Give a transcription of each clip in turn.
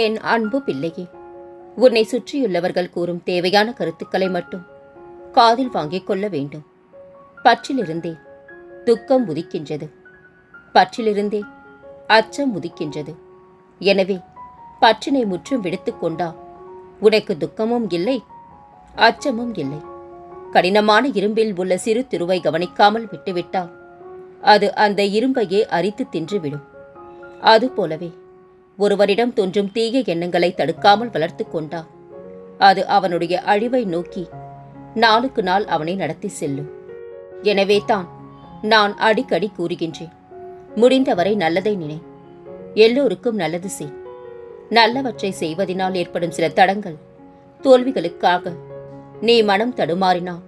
என் அன்பு பிள்ளையே? உன்னை சுற்றியுள்ளவர்கள் கூறும் தேவையான கருத்துக்களை மட்டும் காதில் வாங்கிக் கொள்ள வேண்டும். பற்றிலிருந்தே துக்கம் உதிக்கின்றது. பற்றிலிருந்தே அச்சம் உதிக்கின்றது. எனவே பற்றினை முற்றும் விடுத்துக்கொண்டா உனக்கு துக்கமும் இல்லை அச்சமும் இல்லை. கடினமான இரும்பில் உள்ள சிறு திருவை கவனிக்காமல் விட்டுவிட்டால் அது அந்த இரும்பையே அரித்து தின்றுவிடும். அதுபோலவே ஒருவரிடம் தோன்றும் தீய எண்ணங்களை தடுக்காமல் வளர்த்து கொண்டா அது அவனுடைய அழிவை நோக்கி நாளுக்கு நாள் அவனை நடத்தி செல்லும். எனவே தான் நான் அடிக்கடி கூறுகின்றேன் முடிந்தவரை நல்லதை நினை. எல்லோருக்கும் நல்லது செய். நல்லவற்றை செய்வதினால் ஏற்படும் சில தடங்கள் தோல்விகளுக்காக நீ மனம் தடுமாறினால்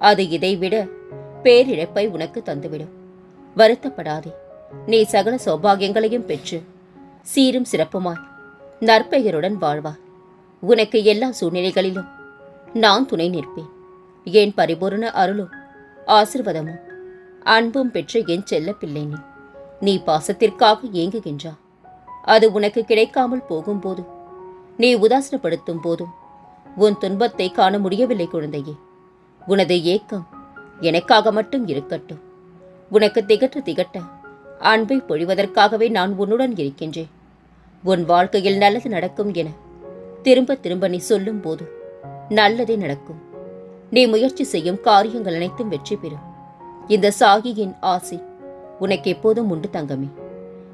அது இதைவிட பேரிழப்பை உனக்கு தந்துவிடும். வருத்தப்படாதே நீ சகல சௌபாகியங்களையும் பெற்று சீரும் சிறப்புமாய் நற்பெயருடன் வாழ்வாய் உனக்கு எல்லா சூழ்நிலைகளிலும் நான் துணை நிற்பேன். என் பரிபூரண அருளும் ஆசிர்வாதமும் அன்பும் பெற்ற என் செல்ல பிள்ளை நீ. நீ பாசத்திற்காக ஏங்குகின்றா. அது உனக்கு கிடைக்காமல் போகும்போது நீ உதாசனப்படுத்தும் போதும் உன் துன்பத்தை காண முடியவில்லை குழந்தையே. உனது ஏக்கம் எனக்காக மட்டும் இருக்கட்டும். உனக்கு திகட்ட திகட்ட அன்பை பொழிவதற்காகவே நான் உன்னுடன் இருக்கின்றேன். உன் வாழ்க்கையில் நல்லது நடக்கும் என திரும்ப திரும்ப நீ சொல்லும் போது நல்லதே நடக்கும். நீ முயற்சி செய்யும் காரியங்கள் அனைத்தும் வெற்றி பெறும். இந்த சாகியின் ஆசை உனக்கு எப்போதும் உண்டு தங்கமே.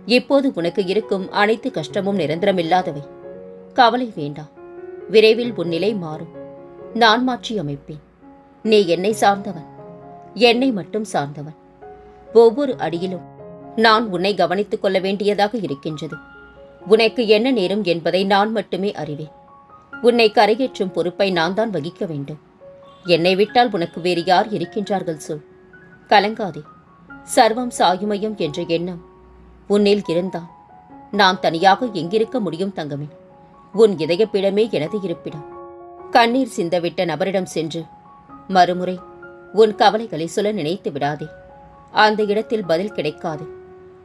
இப்போது உனக்கு இருக்கும் அனைத்து கஷ்டமும் நிரந்தரமில்லாதவை கவலை வேண்டாம். விரைவில் உன் நிலை மாறும். நான் மாற்றி அமைப்பேன். நீ என்னை சார்ந்தவன். என்னை மட்டும் சார்ந்தவன். ஒவ்வொரு அடியிலும் நான் உன்னை கவனித்துக் கொள்ள வேண்டியதாக இருக்கின்றது. உனக்கு என்ன நேரும் என்பதை நான் மட்டுமே அறிவேன். உன்னை கரையேற்றும் பொறுப்பை நான் தான் வகிக்க வேண்டும். என்னை விட்டால் உனக்கு வேறு யார் இருக்கின்றார்கள் சொல். கலங்காதே. சர்வம் சாயுமயம் என்ற எண்ணம் உன்னில் இருந்தால் நான் தனியாக எங்கிருக்க முடியும் தங்கமே. உன் இதயப்பிடமே எனது இருப்பிடம். கண்ணீர் சிந்தவிட்ட நபரிடம் சென்று மறுமுறை உன் கவலைகளை சொல்ல நினைத்து விடாதே. அந்த இடத்தில் பதில் கிடைக்காது.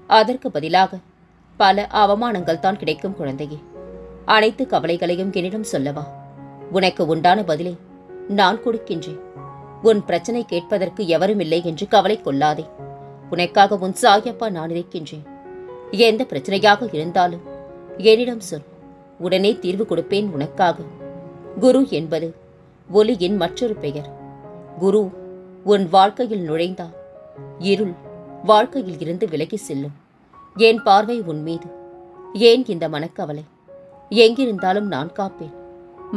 அதற்கு பதிலாக பல அவமானங்கள் தான் கிடைக்கும் குழந்தையே. அனைத்து கவலைகளையும் என்னிடம் சொல்லவா? உனக்கு உண்டான பதிலை நான் கொடுக்கின்றேன். உன் பிரச்சனை கேட்பதற்கு எவரும் இல்லை என்று கவலை கொள்ளாதே. உனக்காக உன் சாயப்பா நான் இருக்கின்றேன். எந்த பிரச்சனையாக இருந்தாலும் என்னிடம் சொல். உடனே தீர்வு கொடுப்பேன் உனக்காக. குரு என்பது ஒலியின் மற்றொரு பெயர். குரு உன் வாழ்க்கையில் நுழைந்தால் இருள் வாழ்க்கையில் இருந்து விலகி செல்லும். என் பார்வை உன் மீது. ஏன் இந்த மனக்கவலை? எங்கிருந்தாலும் நான் காப்பேன்.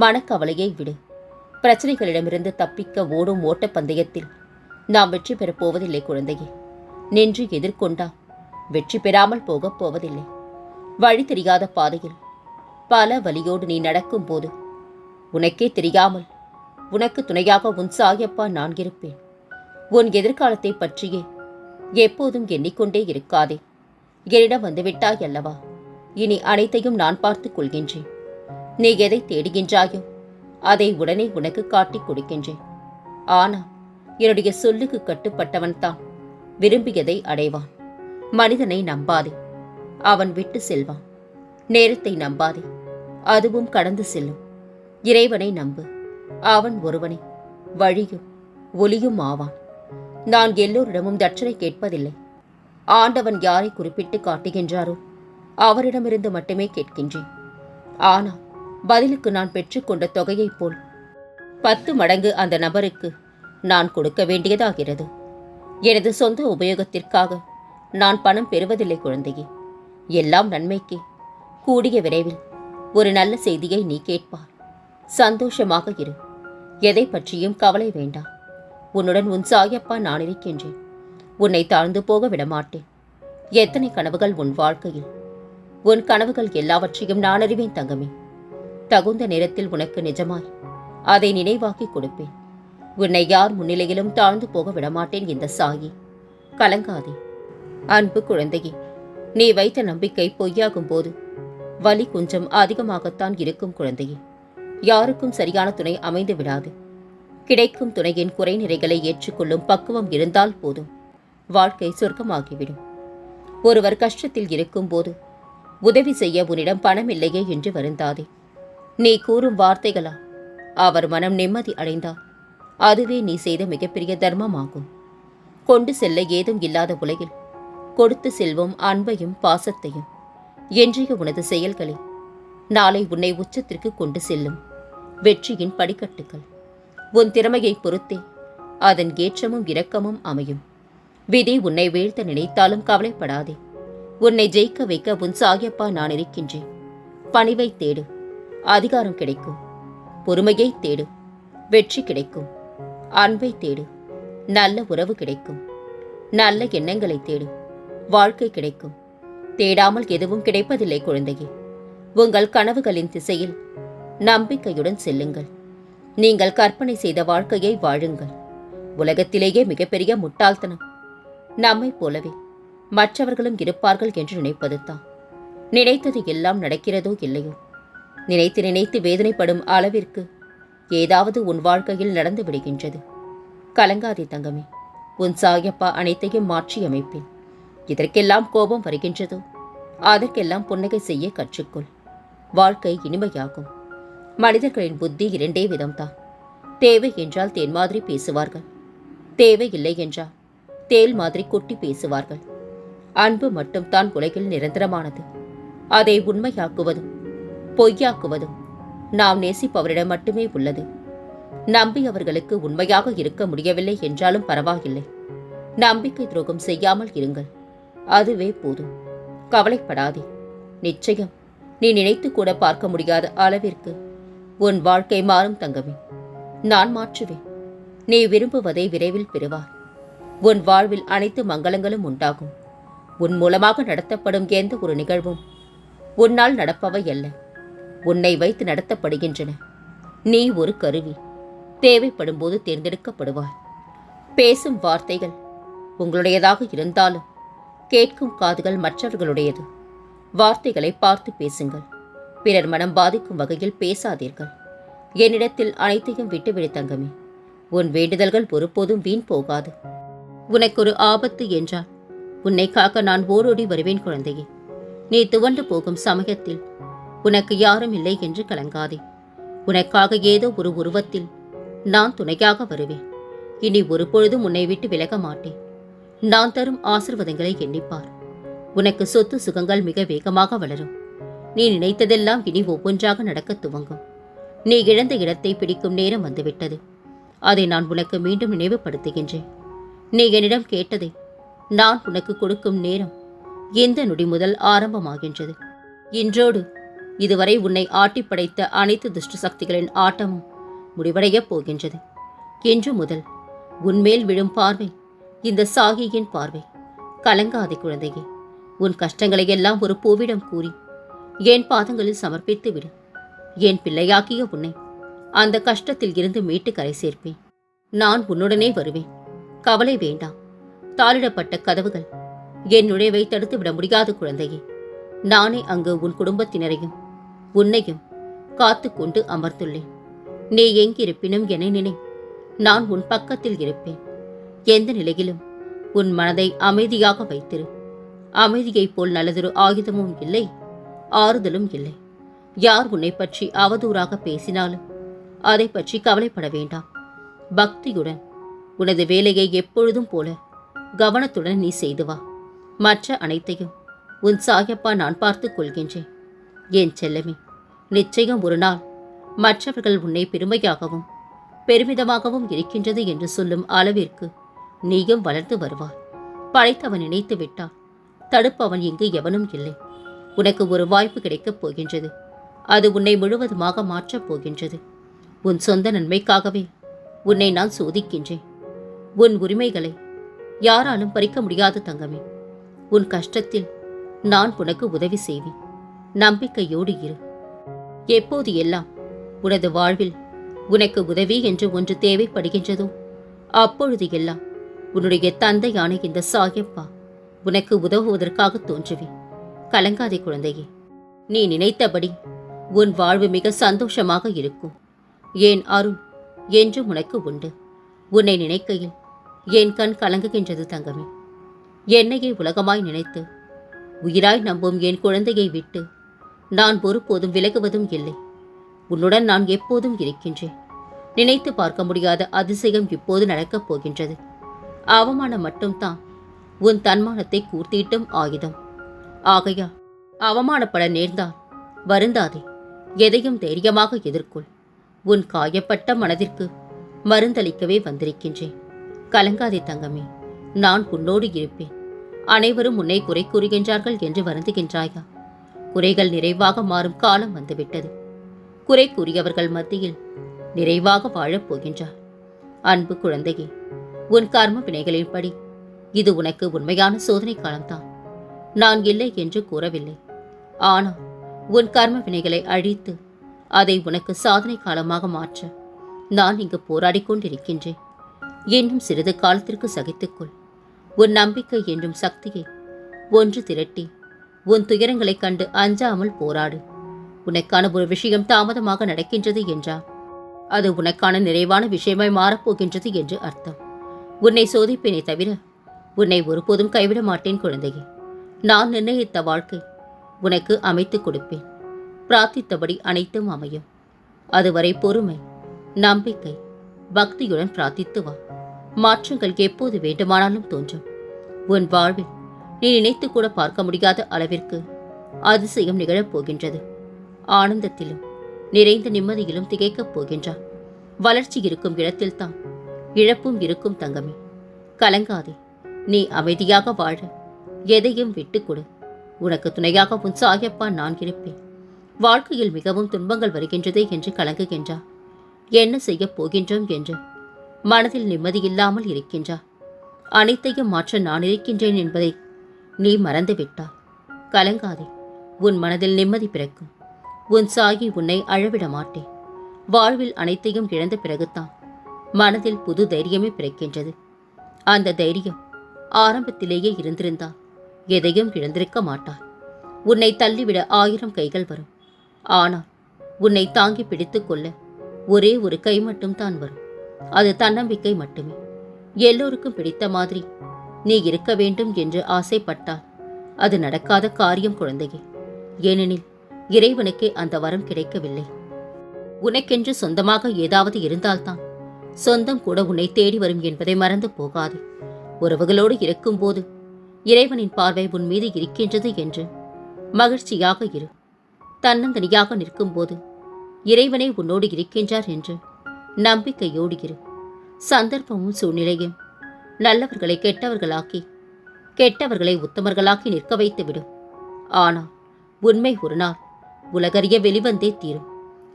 மனக்கவலையை விடு. பிரச்சனைகளிடமிருந்து தப்பிக்க ஓடும் ஓட்டப்பந்தயத்தில் நாம் வெற்றி பெறப் போவதில்லை குழந்தையே. நின்று எதிர்கொண்டா? வெற்றி பெறாமல் போகப் போவதில்லை. வழி தெரியாத பாதையில். பல வழியோடு நீ நடக்கும்போது உனக்கே தெரியாமல் உனக்கு துணையாக உன் சாயப்பா நான் இருப்பேன். உன் எதிர்காலத்தை பற்றியே எப்போதும் எண்ணிக்கொண்டே இருக்காதே. என்னிடம் வந்துவிட்டாய் அல்லவா இனி அனைத்தையும் நான் பார்த்துக் கொள்கின்றேன். நீ எதை தேடுகின்றாயோ அதை உடனே உனக்கு காட்டிக் கொடுக்கின்றேன். ஆனா என்னுடைய சொல்லுக்கு கட்டுப்பட்டவன் தான் விரும்பியதை அடைவான். மனிதனை நம்பாதே அவன் விட்டு செல்வான். நேரத்தை நம்பாதே அதுவும் கடந்து செல்லும். இறைவனை நம்பு அவன் ஒருவனே வழியும் ஒளியும் ஆவான். நான் எல்லோரிடமும் தட்சணை கேட்பதில்லை. ஆண்டவன் யாரை குறிப்பிட்டு காட்டுகின்றாரோ அவரிடமிருந்து மட்டுமே கேட்கின்றேன். ஆனால் பதிலுக்கு நான் பெற்றுக்கொண்ட தொகையைப் போல் பத்து மடங்கு அந்த நபருக்கு நான் கொடுக்க வேண்டியதாகிறது. எனது சொந்த உபயோகத்திற்காக நான் பணம் பெறுவதில்லை குழந்தையே. எல்லாம் நன்மைக்கே. கூடிய விரைவில் ஒரு நல்ல செய்தியை நீ கேட்பார் சந்தோஷமாக இரு. எதை பற்றியும் கவலை வேண்டாம். உன்னுடன் உன் சாயப்பா நான் இருக்கின்றேன். உன்னை தாழ்ந்து போக விடமாட்டேன். எத்தனை கனவுகள் உன் வாழ்க்கையில்? உன் கனவுகள் எல்லாவற்றையும் நான் அறிவேன் தங்கமே. தகுந்த நேரத்தில் உனக்கு நிஜமாய் அதை நினைவாக்கி கொடுப்பேன். உன்னை யார் முன்னிலையிலும் தாழ்ந்து போக விடமாட்டேன் இந்த சாயி. கலங்காதே. அன்பு குழந்தையே நீ வைத்த நம்பிக்கை பொய்யாகும் போது வலி கொஞ்சம் அதிகமாகத்தான் இருக்கும் குழந்தையே. யாருக்கும் சரியான துணை அமைந்து விடாது. கிடைக்கும் துணையின் குறைநிறைகளை ஏற்றுக்கொள்ளும் பக்குவம் இருந்தால் போதும். வாழ்க்கை சொர்க்கமாகிவிடும். ஒருவர் கஷ்டத்தில் இருக்கும்போது உதவி செய்ய உன்னிடம் பணம் இல்லையே என்று வருந்தாதே. நீ கூறும் வார்த்தைகளா அவர் மனம் நிம்மதி அடைந்தார் அதுவே நீ செய்த மிகப்பெரிய தர்மமாகும். கொண்டு செல்ல ஏதும் இல்லாத உலகில் கொடுத்து செல்வோம் அன்பையும் பாசத்தையும். என்றைய உனது செயல்களே நாளை உன்னை உச்சத்திற்கு கொண்டு செல்லும். வெற்றியின் படிக்கட்டுகள் உன் திறமையை பொறுத்தே அதன் ஏற்றமும் இரக்கமும் அமையும். விதி உன்னை வீழ்த்த நினைத்தாலும் கவலைப்படாதே. உன்னை ஜெயிக்க வைக்க உன் சாயப்பா நான் இருக்கின்றேன். பணிவை தேடு. அதிகாரம் கிடைக்கும். பொறுமையை தேடு. வெற்றி கிடைக்கும். அன்பை தேடு. நல்ல உறவு கிடைக்கும். நல்ல எண்ணங்களை தேடு. வாழ்க்கை கிடைக்கும். தேடாமல் எதுவும் கிடைப்பதில்லை குழந்தையே. உங்கள் கனவுகளின் திசையில் நம்பிக்கையுடன் செல்லுங்கள். நீங்கள் கற்பனை செய்த வாழ்க்கையை வாழுங்கள். உலகத்திலேயே மிகப்பெரிய முட்டாள்தனம். நம்மைப் போலவே. மற்றவர்களும் இருப்பார்கள் என்று நினைப்பதுதான் நினைத்தது எல்லாம் நடக்கிறதோ இல்லையோ? நினைத்து நினைத்து வேதனைப்படும் அளவிற்கு ஏதாவது உன் வாழ்க்கையில் நடந்து விடுகின்றது. கலங்காதே தங்கமே. உன் சாயப்பா அனைத்தையும் மாற்றி அமைப்பேன். இதற்கெல்லாம் கோபம் வருகின்றதோ? அதற்கெல்லாம் புன்னகை செய்ய கற்றுக்கொள். வாழ்க்கை இனிமையாகும். மனிதர்களின் புத்தி இரண்டே விதம்தான். தேவை என்றால் தேன் மாதிரி பேசுவார்கள். தேவை இல்லை என்றால் தேல் மாதிரி கொட்டி பேசுவார்கள். அன்பு மட்டும்தான் உலகில் நிரந்தரமானது. அதை உண்மையாக்குவதும் பொய்யாக்குவதும் நாம் நேசிப்பவரிடம் மட்டுமே உள்ளது. நம்பி அவர்களுக்கு உண்மையாக இருக்க முடியவில்லை என்றாலும் பரவாயில்லை. நம்பிக்கை துரோகம் செய்யாமல் இருங்கள். அதுவே போதும். கவலைப்படாதே. நிச்சயம் நீ நினைத்து கூட பார்க்க முடியாத அளவிற்கு உன் வாழ்க்கை மாறும் தங்கமே. நான் மாற்றுவேன். நீ விரும்புவதை விரைவில் பெறுவார் உன் வாழ்வில் அனைத்து மங்களங்களும் உண்டாகும். உன் மூலமாக நடத்தப்படும் எந்த ஒரு நிகழ்வும் உன்னால் நடப்பவை அல்ல. உன்னை வைத்து நடத்தப்படுகின்றன. நீ ஒரு கருவி. தேவைப்படும் போது தேர்ந்தெடுக்கப்படுவாய். பேசும் வார்த்தைகள் உங்களுடையதாக இருந்தாலும் கேட்கும் காதுகள் மற்றவர்களுடையது. வார்த்தைகளை பார்த்து பேசுங்கள். பிறர் மனம் பாதிக்கும் வகையில் பேசாதீர்கள். என்னிடத்தில் அனைத்தையும் விட்டுவிடு தங்கமே. உன் வேண்டுதல்கள் ஒருபோதும் வீண் போகாது. உனக்கு ஒரு ஆபத்து என்றால் உன்னை காக்க நான் ஓடோடி வருவேன் குழந்தையே. நீ துவண்டு போகும் சமயத்தில் உனக்கு யாரும் இல்லை என்று கலங்காதே. உனக்காக ஏதோ ஒரு உருவத்தில் நான் துணையாக வருவேன். இனி ஒரு பொழுதும் உன்னை விட்டு விலக மாட்டேன். நான் தரும் ஆசிர்வாதங்களை எண்ணிப்பார். உனக்கு சொத்து சுகங்கள் மிக வேகமாக வளரும். நீ நினைத்ததெல்லாம் இனி ஒவ்வொன்றாக நடக்கத் துவங்கும். நீ இழந்த இடத்தை பிடிக்கும் நேரம் வந்துவிட்டது. அதை நான் உனக்கு மீண்டும் நினைவுபடுத்துகின்றேன். நீ என்னிடம் கேட்டதை நான் உனக்கு கொடுக்கும் நேரம் இந்த நொடி முதல் ஆரம்பமாகின்றது. இன்றோடு இதுவரை உன்னை ஆட்டி படைத்த அனைத்து துஷ்ட சக்திகளின் ஆட்டமும் முடிவடையப் போகின்றது. இன்று முதல் உன்மேல் விழும் பார்வை இந்த சாகியின் பார்வை கலங்காதே குழந்தையே. உன் கஷ்டங்களை எல்லாம் ஒரு பூவிடம் கூறி என் பாதங்களில் சமர்ப்பித்து விடு என் பிள்ளையாக்கிய உன்னை அந்த கஷ்டத்தில் இருந்து மீட்டு கரை சேர்ப்பேன். நான் உன்னுடனே வருவேன். கவலை வேண்டாம். தாளிடப்பட்ட கதவுகள். என் நுழைவை தடுத்து விட முடியாத குழந்தையே. நானே அங்கு உன் குடும்பத்தினரையும் உன்னையும் காத்து கொண்டு அமர்ந்துள்ளேன். நீ எங்கிருப்பினும் என நினை. நான் உன் பக்கத்தில் இருப்பேன். எந்த நிலையிலும் உன் மனதை அமைதியாக வைத்திரு. அமைதியைப் போல் நல்லதொரு ஆயுதமும் இல்லை ஆறுதலும் இல்லை. யார் உன்னை பற்றி அவதூறாக பேசினாலும் அதை பற்றி கவலைப்பட வேண்டாம். பக்தியுடன் உனது வேலையை எப்பொழுதும் போல கவனத்துடன் நீ செய்து வா. மற்ற அனைத்தையும் உன் சாயப்பா நான் பார்த்து கொள்கின்றேன். என் செல்லமே நிச்சயம் ஒரு நாள் மற்றவர்கள் உன்னை பெருமையாகவும் பெருமிதமாகவும் இருக்கின்றது என்று சொல்லும் அளவிற்கு நீயும் வளர்ந்து வருவாய். படைத்தவன் நினைத்து விட்டான் தடுப்பவன் இங்கு எவனும் இல்லை. உனக்கு ஒரு வாய்ப்பு கிடைக்கப் போகின்றது. அது உன்னை முழுவதுமாக மாற்றப் போகின்றது. உன் சொந்த நன்மைக்காகவே உன்னை நான் சோதிக்கின்றேன். உன் உரிமைகளை யாராலும் பறிக்க முடியாத தங்கமே. உன் கஷ்டத்தில் நான் உனக்கு உதவி செய்வேன். நம்பிக்கையோடு இரு. எப்போது எல்லாம் உனது வாழ்வில் உனக்கு உதவி என்று ஒன்று தேவைப்படுகின்றதோ அப்பொழுது எல்லாம் உன்னுடைய தந்தையான இந்த சாயப்பா உனக்கு உதவுவதற்காக தோன்றுவேன். கலங்காதே குழந்தையே. நீ நினைத்தபடி உன் வாழ்வு மிக சந்தோஷமாக இருக்கும். ஏன் அருண் என்றும் உனக்கு உண்டு. உன்னை நினைக்கையில் என் கண் கலங்குகின்றது தங்கமே. என்னையே உலகமாய் நினைத்து உயிராய் நம்பும் என் குழந்தையை விட்டு நான் ஒருபோதும் விலகுவதும் இல்லை. உன்னுடன் நான் எப்போதும் இருக்கின்றேன். நினைத்து பார்க்க முடியாத அதிசயம் இப்போது நடக்கப் போகின்றது. அவமானம் மட்டும்தான் உன் தன்மானத்தை கூர்த்திட்டும் ஆயுதம். ஆகையா அவமானப்பட நேர்ந்தால் வருந்தாதே எதையும் தைரியமாக எதிர்கொள். உன் காயப்பட்ட மனதிற்கு மருந்தளிக்கவே வந்திருக்கின்றேன். கலங்காதே தங்கமே. நான் உன்னோடு இருப்பேன். அனைவரும் உன்னை குறை கூறுகின்றார்கள் என்று வருந்துகின்றாயா? குறைகள் நிறைவாக மாறும் காலம் வந்துவிட்டது. குறை கூறியவர்கள் மத்தியில் நிறைவாக வாழப் போகின்றார். அன்பு குழந்தையே உன் கர்ம வினைகளின்படி இது உனக்கு உண்மையான சோதனை காலம்தான். நான் இல்லை என்று கூறவில்லை. ஆனால் உன் கர்ம வினைகளை அழித்து அதை உனக்கு சாதனை காலமாக மாற்ற நான் இங்கு போராடி கொண்டிருக்கின்றேன். இன்னும் சிறிது காலத்திற்கு சகித்துக்கொள். உன் நம்பிக்கை என்றும் சக்தியை ஒன்று திரட்டி உன் துயரங்களைக் கண்டு அஞ்சாமல் போராடு. உனக்கான ஒரு விஷயம் தாமதமாக நடக்கின்றது என்றால் அது உனக்கான நிறைவான விஷயமாய் மாறப்போகின்றது என்று அர்த்தம். உன்னை சோதிப்பேனே தவிர உன்னை ஒருபோதும் கைவிட மாட்டேன் குழந்தையே. நான் நிர்ணயித்த வாழ்க்கை உனக்கு அமைத்துக் கொடுப்பேன். பிரார்த்தித்தபடி அனைத்தும் அமையும். அதுவரை பொறுமை நம்பிக்கை பக்தியுடன் பிரார்த்தித்து வா. மாற்றங்கள் எப்போது வேண்டுமானாலும் தோன்றும். உன் வாழ்வில் நீ நினைத்து கூட பார்க்க முடியாத அளவிற்கு அதிசயம் நிகழப் போகின்றது. ஆனந்தத்திலும் நிறைந்த நிம்மதியிலும் திகைக்கப் போகின்றார் வளர்ச்சி இருக்கும் இடத்தில்தான் இழப்பும் இருக்கும் தங்கமே. கலங்காதே நீ அமைதியாக வாழ. எதையும் விட்டுக்கொடு உனக்கு துணையாக உன் சாயப்பா நான் இருப்பேன். வாழ்க்கையில் மிகவும் துன்பங்கள் வருகின்றதே என்று கலங்குகின்றார் என்ன செய்யப் போகின்றோம் என்று. மனதில் நிம்மதியில்லாமல் இருக்கின்றார் அனைத்தையும் மாற்ற நான் இருக்கின்றேன் என்பதை நீ மறந்துவிட்டாய் கலங்காதே உன் மனதில் நிம்மதி பிறக்கும். உன் சாயி உன்னை அழவிட மாட்டேன் வாழ்வில் அனைத்தையும் இழந்த பிறகுதான் மனதில் புது தைரியமே பிறக்கின்றது. அந்த தைரியம் ஆரம்பத்திலேயே இருந்திருந்தால் எதையும் இழந்திருக்க மாட்டார். உன்னை தள்ளிவிட ஆயிரம் கைகள் வரும். ஆனால் உன்னை தாங்கி பிடித்துக் கொள்ள ஒரே ஒரு கை மட்டும் தான் வரும். அது தன்னம்பிக்கை மட்டுமே. எல்லோருக்கும் பிடித்த மாதிரி நீ இருக்க வேண்டும் என்று ஆசைப்பட்டால் அது நடக்காத காரியம் குழந்தையே. ஏனெனில் இறைவனுக்கே அந்த வரம் கிடைக்கவில்லை. உனக்கென்று சொந்தமாக ஏதாவது இருந்தால்தான் சொந்தம் கூட உன்னை தேடி வரும் என்பதை மறந்து போகாதே. உறவுகளோடு இருக்கும்போது இறைவனின் பார்வை உன் மீது இருக்கின்றது என்று மகிழ்ச்சியாக இரு. தன்னந்தனியாக நிற்கும்போது இறைவனே உன்னோடு இருக்கின்றார் என்று நம்பிக்கையோடு இரு. சந்தர்ப்பமும் சூழ்நிலையும் நல்லவர்களை கெட்டவர்களாக்கி கெட்டவர்களை உத்தமர்களாக்கி நிற்க வைத்து விடும் ஆனால் உண்மை ஒரு நாள் உலகறிய வெளிவந்தே தீரும்.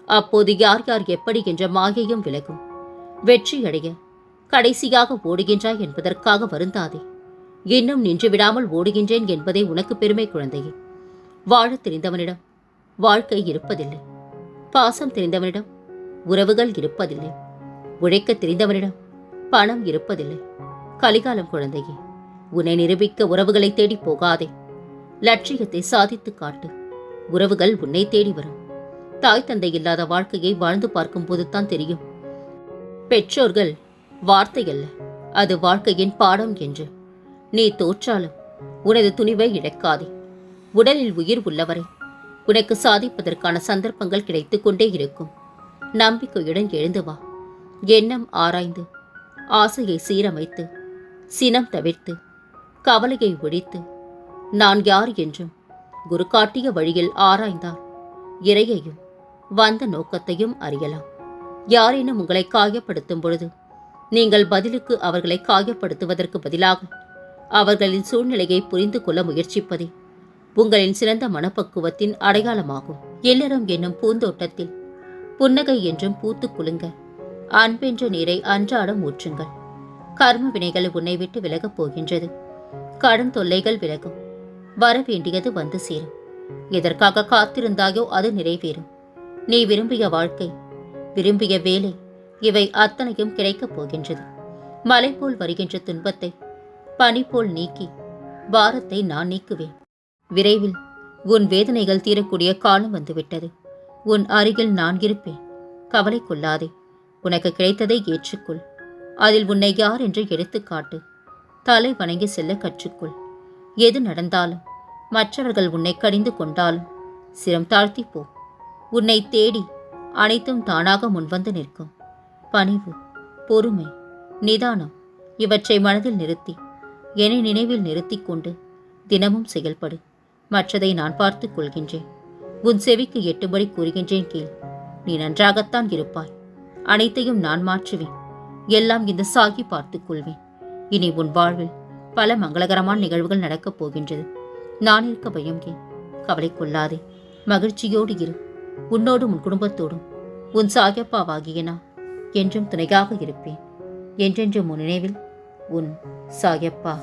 அப்போது யார் யார் எப்படி என்ற மாயையும் விலகும். வெற்றியடைய கடைசியாக ஓடுகின்றாய் என்பதற்காக வருந்தாதே. இன்னும் நின்று விடாமல் ஓடுகின்றேன் என்பதே உனக்கு பெருமை குழந்தையே. வாழத் தெரிந்தவனிடம் வாழ்க்கை இருப்பதில்லை. பாசம் தெரிந்தவனிடம் உறவுகள் இருப்பதில்லை. உழைக்கத் தெரிந்தவனிடம் பணம் இருப்பதில்லை. கலிகாலம் குழந்தையே உன்னை நிரூபிக்க உறவுகளை தேடி போகாதே. லட்சியத்தை சாதித்து காட்டு. உறவுகள் உன்னை தேடி வரும். தாய் தந்தை இல்லாத வாழ்க்கையை வாழ்ந்து பார்க்கும்போது தான் தெரியும். பெற்றோர்கள் வார்த்தை அல்ல அது வாழ்க்கையின் பாடம் என்று. நீ தோற்றாலும் உனது துணிவை இழக்காதே. உடலில் உயிர் உள்ளவரை. உனக்கு சாதிப்பதற்கான சந்தர்ப்பங்கள் கிடைத்துக் கொண்டே இருக்கும். நம்பிக்கையுடன் எழுந்து வா. எண்ணம் ஆராய்ந்து ஆசையை சீரமைத்து சினம் தவிர்த்து கவலையை ஒழித்து நான் யார் என்றும் குரு காட்டிய வழியில் ஆராய்ந்தால் இறையையும் வந்த நோக்கத்தையும் அறியலாம். யாரேனும் உங்களை காயப்படுத்தும் பொழுது நீங்கள் பதிலுக்கு அவர்களை காயப்படுத்துவதற்கு பதிலாக அவர்களின் சூழ்நிலையை புரிந்து கொள்ள முயற்சிப்பதே உங்களின் சிறந்த மனப்பக்குவத்தின் அடையாளமாகும். இல்லறம் என்னும் பூந்தோட்டத்தில் புன்னகை என்றும் பூத்து குலுங்க அன்பென்ற நீரை அன்றாடம் ஊற்றுங்கள். கர்ம வினைகள் உன்னை விட்டு விலகப் போகின்றது. கடன் தொல்லைகள் விலகும். வர வேண்டியது வந்து சேரும். எதற்காக காத்திருந்தாயோ அது நிறைவேறும். நீ விரும்பிய வாழ்க்கை விரும்பிய வேலை இவை அத்தனையும் கிடைக்கப் போகின்றது. மலை போல் வருகின்ற துன்பத்தை பனி போல் நீக்கி பாரத்தை நான் நீக்குவேன். விரைவில் உன் வேதனைகள் தீரக்கூடிய காலம் வந்துவிட்டது. உன் அருகில் நான் இருப்பேன். கவலை கொள்ளாதே. உனக்கு கிடைத்ததை ஏற்றுக்கொள். அதில் உன்னை யார் என்று எடுத்துக்காட்டு தலை வணங்கி செல்ல கற்றுக்கொள். எது நடந்தாலும் மற்றவர்கள் உன்னை கடிந்து கொண்டாலும் சிரம் தாழ்த்தி போ. உன்னை தேடி அனைத்தும் தானாக முன்வந்து நிற்கும். பணிவு பொறுமை நிதானம் இவற்றை மனதில் நிறுத்தி என்னை நினைவில் நிறுத்திக் கொண்டு தினமும் செயல்படு. மற்றதை நான் பார்த்துக் கொள்கின்றேன். உன் செவிக்கு எட்டுபடி கூறுகின்றேன் கேள் நீ நன்றாகத்தான் இருப்பாய். அனைத்தையும் நான் மாற்றுவேன். எல்லாம் இந்த சாகி பார்த்துக் கொள்வேன். இனி உன் வாழ்வில் பல மங்களகரமான நிகழ்வுகள் நடக்கப் போகின்றது. நான் இருக்க பயம் ஏன்? கவலை கொள்ளாதே. மகிழ்ச்சியோடு இரு. உன்னோடும் உன் குடும்பத்தோடும். உன் சாயப்பாவாகிய நான் என்றும் துணையாக இருப்பேன். என்றென்றும் உன் நினைவில் உன் சாகியப்பா.